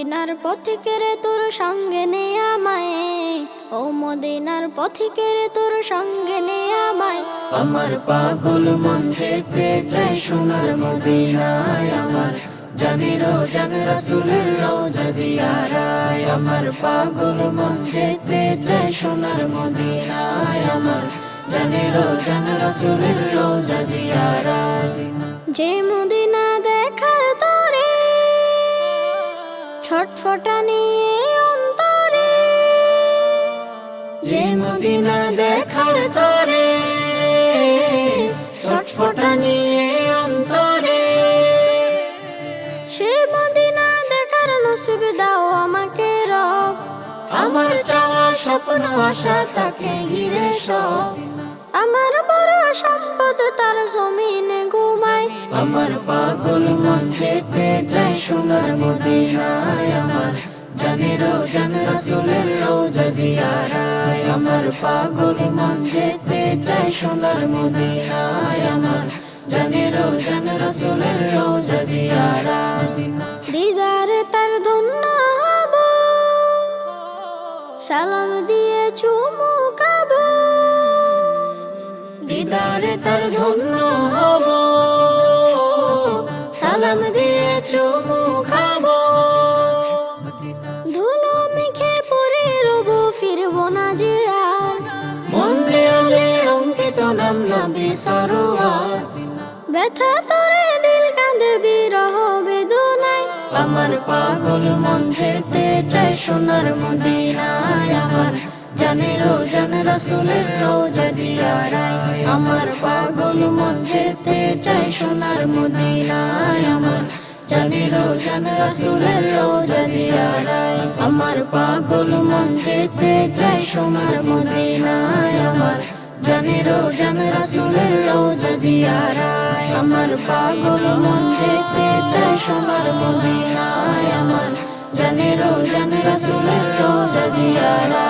মদিনার পথিকের তোর সঙ্গে নে আমায়। ও মদিনার পথিকের তোর সঙ্গে নে আমায়। আমার পাগল মন যেতে চাই সোনার মদিনায় আমার। জান রাসুলের রোজা জিয়ারায়। আমার পাগল মন যেতে চাই সোনার মদিনায় আমার। জান রাসুলের রোজা জিয়ারায়। যে ছটফটা নিয়ে অন্তরে। যে মদিনা দেখার তরে ছটফটা নিয়ে অন্তরে। সে মদিনা দেখার নসিব দাও আমাকে রব। আমার চাওয়া স্বপ্ন আশা তাকে ঘিরে সব। আমার বড় সম্পদ সোনার মদিনায় আমার জানের জান রাসুলের রোজা জিয়ারায় আমার। পাগল মন যেতে চাই সোনার মদিনায় আমার জানের জান রাসুলের রোজা জিয়ারায়। দিদারে তার ধন্য সালাম দিয়ে চুমু খাব। দিদারে তার ধন্য হব, সালাম দিয়ে নাম নবী সরোয়ার ব্যথা দিল বেদনায়। আমার পাগল মন যেতে চাই সোনার মদিনায়। আমার জানের জান রাসুলের রোজা জিয়ারায়। আমার পাগল মন যেতে চাই সোনার মদিনায়। আমার জানের জান রাসুলের রোজা জিয়ারায়। আমার পাগল মন যেতে চাই সোনার মদিনায়। আমার জান রাসুলের রোজা জিয়ারায়। আমার পাগল মন যেতে চাই সোনার মদিনায়। আমার জান রাসুলের রোজা জিয়ারায়।